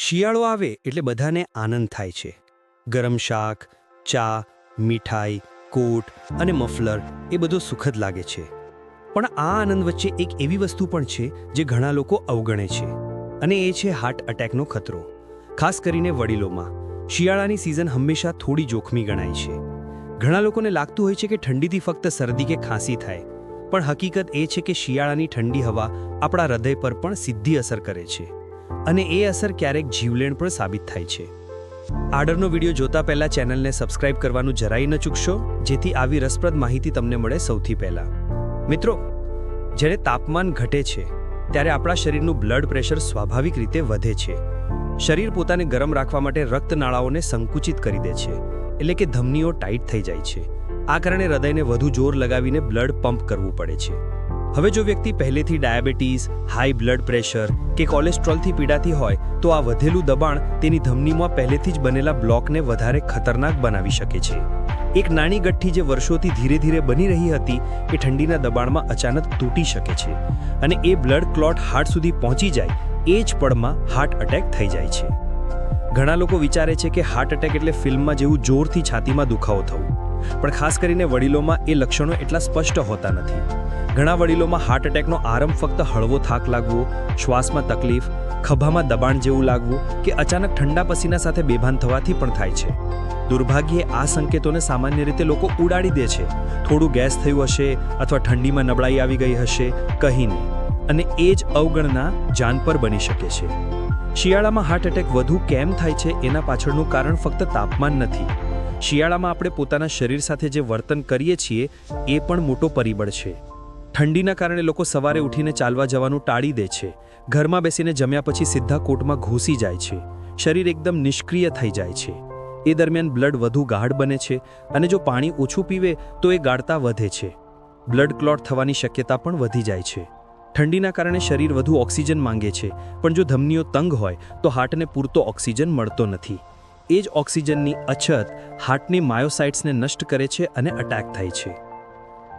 શિયાળો આવે એટલે બધાને આનંદ થાય છે. ગરમ શાક, ચા, મીઠાઈ, કોટ અને મફલર એ બધું સુખદ લાગે છે. પણ આ આનંદ વચ્ચે એક એવી વસ્તુ પણ છે જે ઘણા લોકો અવગણે છે. અને એ છે હાર્ટ અટેકનો ખતરો. ખાસ કરીને વડીલોમાં. શિયાળાની સિઝન હંમેશા થોડી જોખમી ગણાય છે. ઘણા લોકોને લાગતું હોય છે કે ઠંડીથી ફક્ત શરદી કે ખાંસી થાય. પણ હકીકત એ છે કે શિયાળાની ઠંડી હવા આપણા હૃદય પર પણ સીધી અસર કરે છે. અને એ અસર ક્યારેક જીવલેણ પણ સાબિત થાય છે. આડરનો વીડિયો જોતા પહેલા ચેનલને સબસ્ક્રાઇબ કરવાનું જરાય ન ચૂકશો, જેથી આવી રસપ્રદ માહિતી તમને મળે સૌથી પહેલા. મિત્રો, જ્યારે તાપમાન ઘટે છે, ત્યારે આપણા શરીરનું બ્લડ પ્રેશર સ્વાભાવિક રીતે વધે છે. શરીર પોતાને ગરમ રાખવા માટે રક્તનાળાઓને સંકુચિત કરી દે છે, એટલે કે ધમનીઓ ટાઈટ થઈ જાય છે. આ કારણે હૃદયને વધુ જોર લગાવીને બ્લડ પંપ કરવું પડે છે. હવે જો વ્યક્તિ પહેલેથી ડાયાબિટીસ હાઈ બ્લડ પ્રેશર કે કોલેસ્ટ્રોલથી પીડાતી હોય, તો આ વધેલું દબાણ તેની ધમનીમાં પહેલેથી જ બનેલા બ્લોકને વધારે ખતરનાક બનાવી શકે છે. એક નાની ગઠ્ઠી જે વર્ષોથી ધીરે ધીરે બની રહી હતી, એ ઠંડીના દબાણમાં અચાનક તૂટી શકે છે અને એ બ્લડ ક્લોટ હાર્ટ સુધી પહોંચી જાય, એ જ પળમાં હાર્ટ અટેક થઈ જાય છે. ઘણા લોકો વિચારે છે કે હાર્ટ અટેક એટલે ફિલ્મમાં જેવું જોરથી છાતીમાં દુખાવો થવું. પણ ખાસ કરીને વડીલોમાં એ લક્ષણો એટલા સ્પષ્ટ હોતા નથી. ઘણા વડીલોમાં હાર્ટ એટેકનો આરંભ ફક્ત હળવો થાક લાગવો, શ્વાસમાં તકલીફ, ખભામાં દબાણ જેવું લાગવું કે અચાનક ઠંડા પસીના સાથે બેભાન થવાથી પણ થાય છે. દુર્ભાગ્યે આ સંકેતોને સામાન્ય રીતે લોકો ઉડાડી દે છે. થોડું ગેસ થયું હશે અથવા ઠંડીમાં નબળાઈ આવી ગઈ હશે કહીને અને એ જ અવગણના જાન પર બની શકે છે. શિયાળામાં હાર્ટ એટેક વધુ કેમ થાય છે એના પાછળનું કારણ ફક્ત તાપમાન નથી. શિયાળામાં આપણે પોતાના શરીર સાથે જે વર્તન કરીએ છીએ, એ પણ મોટો પરિબળ છે. ઠંડીના કારણે લોકો સવારે ઉઠીને ચાલવા જવાનું ટાળી દે છે. ઘરમાં બેસીને જમ્યા પછી સીધા કોટમાં ઘૂસી જાય છે. શરીર એકદમ નિષ્ક્રિય થઈ જાય છે. એ દરમિયાન બ્લડ વધુ ગાઢ બને છે અને જો પાણી ઓછું પીવે, તો એ ગાઢતા વધે છે. બ્લડ ક્લોટ થવાની શક્યતા પણ વધી જાય છે. ઠંડીના કારણે શરીર વધુ ઓક્સિજન માંગે છે. પણ જો ધમનીઓ તંગ હોય, તો હાર્ટને પૂરતો ઓક્સિજન મળતો નથી. એ જ ઓક્સિજનની અછત હાર્ટની માયોસાઇટ્સને નષ્ટ કરે છે અને અટેક થાય છે.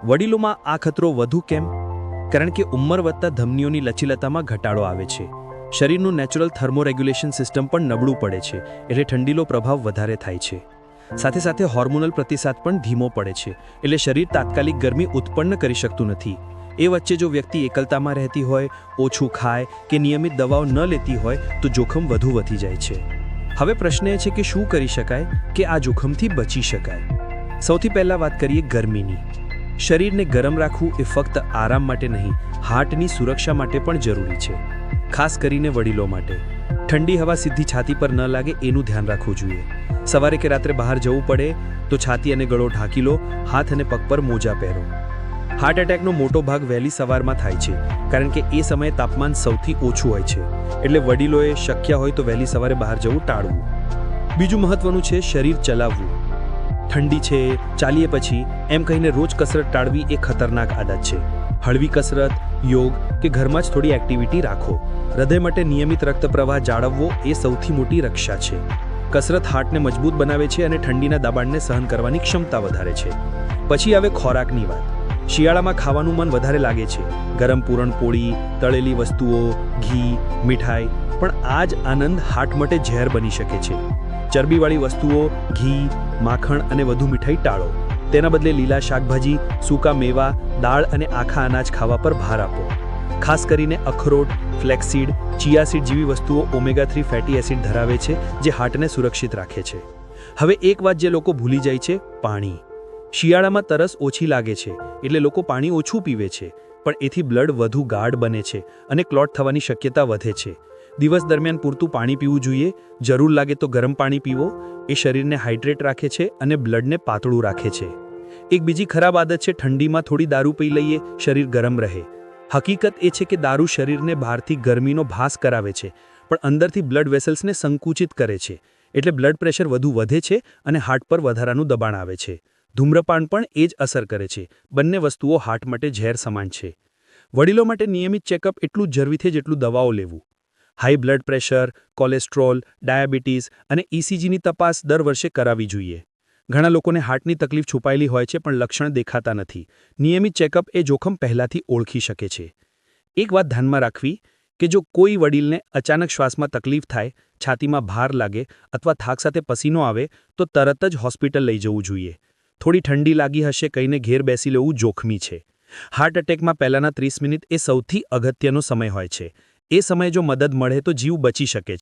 વડીલોમાં આ ખતરો વધુ કેમ? કારણ કે ઉંમર વધતા ધમનીઓની લચીલતામાં ઘટાડો આવે છે. શરીરનું નેચરલ થર્મોરેગ્યુલેશન સિસ્ટમ પણ નબળું પડે છે, એટલે ઠંડીનો પ્રભાવ વધારે થાય છે. સાથે સાથે હોર્મોનલ પ્રતિસાદ પણ ધીમો પડે છે, એટલે શરીર તાત્કાલિક ગરમી ઉત્પન્ન કરી શકતું નથી. એ વચ્ચે જો વ્યક્તિ એકલતામાં રહેતી હોય, ઓછું ખાય કે નિયમિત દવાઓ ન લેતી હોય, તો જોખમ વધુ વધી જાય છે. હવે પ્રશ્ન એ છે કે શું કરી શકાય કે આ જોખમથી બચી શકાય? સૌથી પહેલાં વાત કરીએ ગરમીની. શરીરને ગરમ રાખવું એ ફક્ત આરામ માટે નહીં, હાર્ટની સુરક્ષા માટે પણ જરૂરી છે. ખાસ કરીને વડીલો માટે. ઠંડી હવા સીધી છાતી પર ન લાગે એનું ધ્યાન રાખવું જોઈએ. સવારે કે રાત્રે બહાર જવું પડે તો છાતી અને ગળો ઢાંકી લો, હાથ અને પગ પર મોજા પહેરો. હાર્ટ એટેકનો મોટો ભાગ વહેલી સવારમાં થાય છે, કારણ કે એ સમયે તાપમાન સૌથી ઓછું હોય છે. એટલે વડીલોએ શક્ય હોય તો વહેલી સવારે બહાર જવું ટાળવું. બીજું મહત્વનું છે શરીર ચલાવવું. ઠંડી છે, ચાલીએ પછી, એમ કહીને રોજ કસરત ટાળવી એ ખતરનાક આદત છે. હળવી કસરત, યોગ કે ઘરમાં જ થોડી એક્ટિવિટી રાખો. હૃદય માટે નિયમિત રક્ત પ્રવાહ જાળવવો એ સૌથી મોટી રક્ષા છે. કસરત હાર્ટને મજબૂત બનાવે છે અને ઠંડીના દબાણને સહન કરવાની ક્ષમતા વધારે છે. પછી આવે ખોરાકની વાત. શિયાળામાં ખાવાનું મન વધારે લાગે છે. ગરમ પૂરણપોળી તળેલી વસ્તુઓ, ઘી, મીઠાઈ, પણ આ જ આનંદ હાટ માટે ઝેર બની શકે છે. ચરબીવાળી વસ્તુઓ, ઘી, માખણ અને વધુ મીઠાઈ ટાળો. તેના બદલે લીલા શાકભાજી, સૂકા મેવા, દાળ અને આખા અનાજ ખાવા પર ભાર આપો. ખાસ કરીને અખરોટ, ફ્લેક્સીડ ચિયાસીડ જેવી વસ્તુઓ ઓમેગા થ્રી ફેટી એસિડ ધરાવે છે, જે હાર્ટને સુરક્ષિત રાખે છે. હવે એક વાત જે લોકો ભૂલી જાય છે, પાણી. શિયાળામાં તરસ ઓછી લાગે છે, એટલે લોકો પાણી ઓછું પીવે છે, પણ એથી બ્લડ વધુ ગાઢ બને છે અને ક્લોટ થવાની શક્યતા વધે છે. દિવસ દરમિયાન પૂરતું પાણી પીવું જોઈએ, જરૂર લાગે તો ગરમ પાણી પીવો, એ શરીરને હાઇડ્રેટ રાખે છે અને બ્લડને પાતળું રાખે છે. એક બીજી ખરાબ આદત છે, ઠંડીમાં થોડી દારૂ પી લઈએ, શરીર ગરમ રહે. હકીકત એ છે કે દારૂ શરીરને બહારથી ગરમીનો ભાસ કરાવે છે, પણ અંદરથી બ્લડ વેસલ્સને સંકુચિત કરે છે, એટલે બ્લડ પ્રેશર વધુ વધે છે અને હાર્ટ પર વધારાનું દબાણ આવે છે. ધૂમ્રપાન પણ એ જ અસર કરે છે. બંને વસ્તુઓ હાર્ટ માટે ઝેર સમાન છે. વડીલો માટે નિયમિત ચેકઅપ એટલું જરૂરી છે જેટલું દવાઓ લેવું. High blood pressure, cholesterol, diabetes અને ઇસીજીની તપાસ દર વર્ષે કરાવવી જોઈએ. ઘણા લોકોને હાર્ટની તકલીફ છુપાયેલી હોય છે પણ લક્ષણ દેખાતા નથી. નિયમિત ચેકઅપ એ જોખમ પહેલાથી ઓળખી શકે છે. એક વાત ધ્યાનમાં રાખવી કે જો કોઈ વડીલને અચાનક શ્વાસમાં તકલીફ થાય, છાતીમાં ભાર લાગે અથવા થાક સાથે પસીનો આવે, તો તરત જ હોસ્પિટલ લઈ જવું જોઈએ. થોડી ઠંડી લાગી હશે કહીને ઘેર બેસી લેવું જોખમી છે. હાર્ટ એટેકમાં પહેલાંના ત્રીસ મિનિટ એ સૌથી અગત્યનો સમય હોય છે. એ સમયે જો મદદ મળે તો જીવ બચી શકે